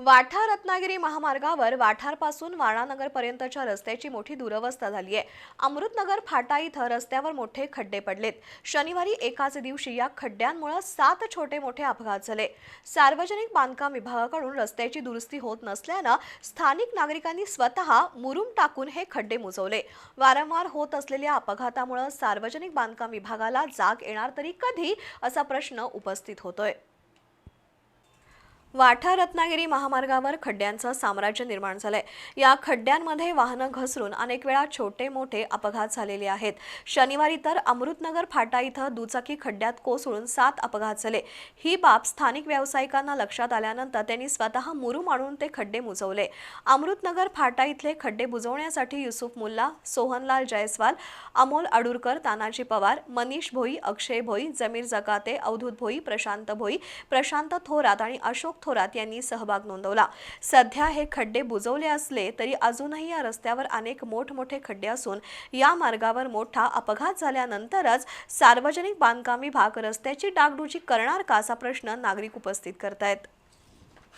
वाठा रत्नागिरी महामार्गावर वाठारपासून वाणानगरपर्यंतच्या रस्त्याची मोठी दुरवस्था झाली आहे. अमृतनगर फाटा इथं रस्त्यावर मोठे खड्डे पडलेत. शनिवारी एकाच दिवशी या खड्ड्यांमुळे सात छोटे मोठे अपघात झाले. सार्वजनिक बांधकाम विभागाकडून रस्त्याची दुरुस्ती होत नसल्यानं स्थानिक नागरिकांनी स्वतः मुरुम टाकून हे खड्डे मुजवले. वारंवार होत असलेल्या अपघातामुळे सार्वजनिक बांधकाम विभागाला जाग येणार तरी कधी असा प्रश्न उपस्थित होतोय. वाठा रत्नागिरी महामार्गावर खड्ड्यांचं साम्राज्य निर्माण झालंय. या खड्ड्यांमध्ये वाहनं घसरून अनेक वेळा छोटे मोठे अपघात झालेले आहेत. शनिवारी तर अमृतनगर फाटा इथं दुचाकी खड्ड्यात कोसळून सात अपघात झाले. ही बाब स्थानिक व्यावसायिकांना लक्षात आल्यानंतर त्यांनी स्वतः मुरू मांडून ते खड्डे मुजवले. अमृतनगर फाटा इथले खड्डे बुजवण्यासाठी युसुफ मुल्ला सोहनलाल जयस्वाल अमोल अडुरकर तानाजी पवार मनीष भोई अक्षय भोई जमीर जकाते अवधूत भोई प्रशांत भोई प्रशांत थोरात आणि अशोक थोरात यांनी सहभाग नोंदवला. सध्या हे खड्डे बुजवले असले तरी अजूनही या रस्त्यावर अनेक मोठमोठे खड्डे असून या मार्गावर मोठा अपघात झाल्यानंतरच सार्वजनिक बांधकाम विभाग रस्त्याची डागडुजी करणार का असा प्रश्न नागरिक उपस्थित करतायत.